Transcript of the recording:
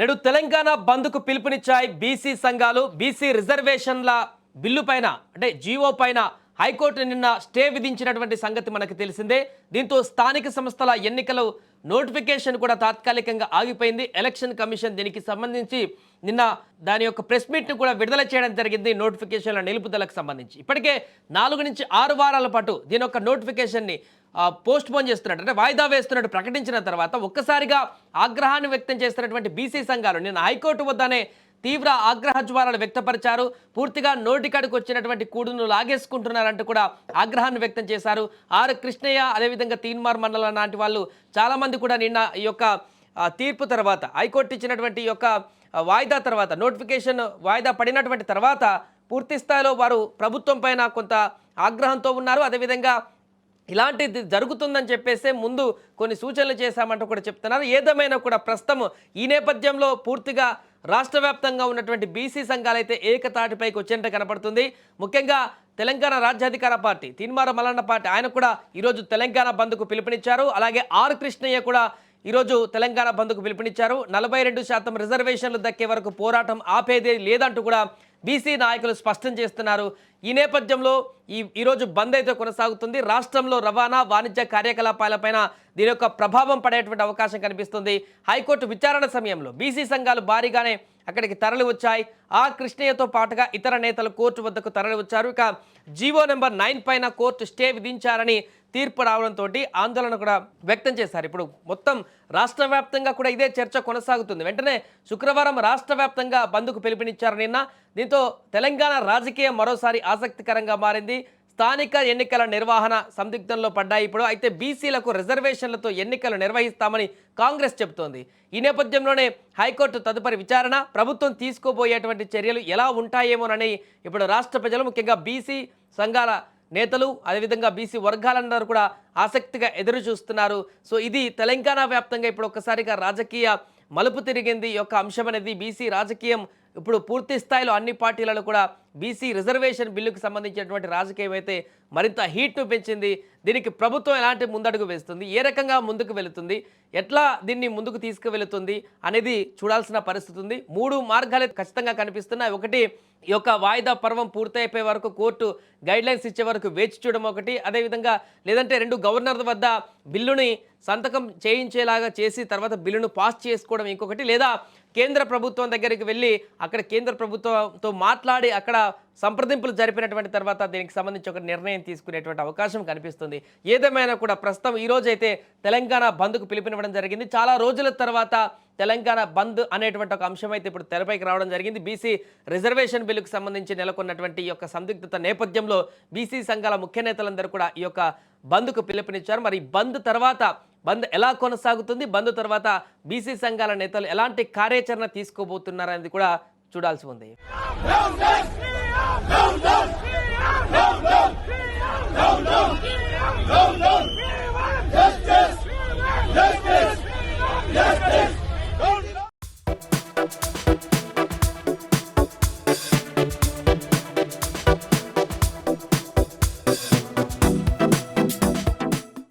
నేడు తెలంగాణ బంద్కు పిలుపునిచ్చాయి బీసీ సంఘాలు. బీసీ రిజర్వేషన్ల బిల్లు పైన అంటే జీవో పైన హైకోర్టు నిన్న స్టే విధించినటువంటి సంగతి మనకు తెలిసిందే. దీంతో స్థానిక సంస్థల ఎన్నికలు నోటిఫికేషన్ కూడా తాత్కాలికంగా ఆగిపోయింది. ఎలక్షన్ కమిషన్ దీనికి సంబంధించి నిన్న దాని యొక్క ప్రెస్ మీట్ను కూడా విడుదల చేయడం జరిగింది నోటిఫికేషన్ల నిలుపుదలకు సంబంధించి. ఇప్పటికే నాలుగు నుంచి ఆరు వారాల పాటు దీని యొక్క నోటిఫికేషన్ని పోస్ట్ పోన్ చేస్తున్నట్టు అంటే వాయిదా వేస్తున్నట్టు ప్రకటించిన తర్వాత ఒక్కసారిగా ఆగ్రహాన్ని వ్యక్తం చేస్తున్నటువంటి బీసీ సంఘాలు నిన్న హైకోర్టు వద్దనే తీవ్ర ఆగ్రహ జ్వాలలు వ్యక్తపరిచారు. పూర్తిగా నోటికాడికి వచ్చినటువంటి కూడును లాగేసుకుంటున్నారంటూ కూడా ఆగ్రహాన్ని వ్యక్తం చేశారు. ఆర్ కృష్ణయ్య అదేవిధంగా తీన్మార్ మండలం లాంటి వాళ్ళు చాలామంది కూడా నిన్న ఈ యొక్క తీర్పు తర్వాత హైకోర్టు ఇచ్చినటువంటి ఈ యొక్క వాయిదా తర్వాత నోటిఫికేషన్ వాయిదా పడినటువంటి తర్వాత పూర్తి స్థాయిలో వారు ప్రభుత్వం పైన కొంత ఆగ్రహంతో ఉన్నారు. అదేవిధంగా ఇలాంటిది జరుగుతుందని చెప్పేసి ముందు కొన్ని సూచనలు చేశామంటూ కూడా చెప్తున్నారు. ఏదేమైనా కూడా ప్రస్తుతం ఈ నేపథ్యంలో పూర్తిగా రాష్ట్ర వ్యాప్తంగా ఉన్నటువంటి బీసీ సంఘాలైతే ఏకతాటిపైకి వచ్చేట కనపడుతుంది. ముఖ్యంగా తెలంగాణ రాజ్యాధికార పార్టీ తీన్మార మల్లన్న పార్టీ ఆయన కూడా ఈరోజు తెలంగాణ బంద్కు పిలుపునిచ్చారు. అలాగే ఆర్ కృష్ణయ్య కూడా ఈరోజు తెలంగాణ బంద్కు పిలుపునిచ్చారు. నలభై రెండు శాతం రిజర్వేషన్లు దక్కే వరకు పోరాటం ఆపేదే లేదంటూ కూడా బీసీ నాయకులు స్పష్టం చేస్తున్నారు. ఈ నేపథ్యంలో ఈ ఈరోజు బంద్ అయితే కొనసాగుతుంది. రాష్ట్రంలో రవాణా వాణిజ్య కార్యకలాపాలపైన దీని యొక్క ప్రభావం పడేటువంటి అవకాశం కనిపిస్తుంది. హైకోర్టు విచారణ సమయంలో బీసీ సంఘాలు భారీగానే అక్కడికి తరలి వచ్చాయి. ఆ కృష్ణయ్యతో పాటుగా ఇతర నేతలు కోర్టు వద్దకు తరలి వచ్చారు. ఇక జీవో నెంబర్ నైన్ పైన కోర్టు స్టే విధించారని తీర్పు రావడంతో ఆందోళన కూడా వ్యక్తం చేశారు. ఇప్పుడు మొత్తం రాష్ట్ర వ్యాప్తంగా కూడా ఇదే చర్చ కొనసాగుతుంది. వెంటనే శుక్రవారం రాష్ట్ర వ్యాప్తంగా బంద్కు పిలుపునిచ్చారు నిన్న. దీంతో తెలంగాణ రాజకీయం మరోసారి ఆసక్తికరంగా మారింది. స్థానిక ఎన్నికల నిర్వహణ సందిగ్ధంలో పడ్డాయి ఇప్పుడు. అయితే బీసీలకు రిజర్వేషన్లతో ఎన్నికలు నిర్వహిస్తామని కాంగ్రెస్ చెబుతోంది. ఈ నేపథ్యంలోనే హైకోర్టు తదుపరి విచారణ ప్రభుత్వం తీసుకోబోయేటువంటి చర్యలు ఎలా ఉంటాయేమోనని ఇప్పుడు రాష్ట్ర ప్రజలు ముఖ్యంగా బీసీ సంఘాల నేతలు అదేవిధంగా బీసీ వర్గాలందరూ కూడా ఆసక్తిగా ఎదురు చూస్తున్నారు సో ఇది తెలంగాణ వ్యాప్తంగా ఇప్పుడు ఒక్కసారిగా రాజకీయ మలుపు తిరిగింది. యొక్క అంశం అనేది బీసీ రాజకీయం ఇప్పుడు పూర్తి స్థాయిలో అన్ని పార్టీలలో కూడా బీసీ రిజర్వేషన్ బిల్లుకు సంబంధించినటువంటి రాజకీయం అయితే మరింత హీట్ను పెంచింది. దీనికి ప్రభుత్వం ఎలాంటి ముందడుగు వేస్తుంది? ఏ రకంగా ముందుకు వెళుతుంది? ఎట్లా దీన్ని ముందుకు తీసుకువెళుతుంది అనేది చూడాల్సిన పరిస్థితి ఉంది. మూడు మార్గాలు ఖచ్చితంగా కనిపిస్తున్నాయి. ఒకటి ఈ యొక్క వాయిదా పర్వం పూర్తయిపోయే వరకు కోర్టు గైడ్లైన్స్ ఇచ్చే వరకు వేచి చూడడం ఒకటి. అదేవిధంగా లేదంటే రెండు గవర్నర్ వద్ద బిల్లుని సంతకం చేయించేలాగా చేసి తర్వాత బిల్లును పాస్ చేసుకోవడం ఇంకొకటి. లేదా కేంద్ర ప్రభుత్వం దగ్గరికి వెళ్ళి అక్కడ కేంద్ర ప్రభుత్వంతో మాట్లాడి అక్కడ సంప్రదింపులు జరిపినటువంటి తర్వాత దీనికి సంబంధించి ఒక నిర్ణయం తీసుకునేటువంటి అవకాశం కనిపిస్తుంది. ఏదేమైనా కూడా ప్రస్తుతం ఈరోజు అయితే తెలంగాణ బంద్కు పిలుపునివ్వడం జరిగింది. చాలా రోజుల తర్వాత తెలంగాణ బంద్ అనేటువంటి ఒక అంశం అయితే ఇప్పుడు తెరపైకి రావడం జరిగింది. బీసీ రిజర్వేషన్ బిల్లుకు సంబంధించి నెలకొన్నటువంటి ఈ యొక్క సందిగ్ధత నేపథ్యంలో బీసీ సంఘాల ముఖ్య నేతలందరూ కూడా ఈ యొక్క బంద్కు పిలుపునిచ్చారు. మరి బంద్ తర్వాత బంద్ ఎలా కొనసాగుతుంది బంద్ తర్వాత బీసీ సంఘాల నేతలు ఎలాంటి కార్యాచరణ తీసుకోబోతున్నారనేది కూడా చూడాల్సి ఉంది No, no,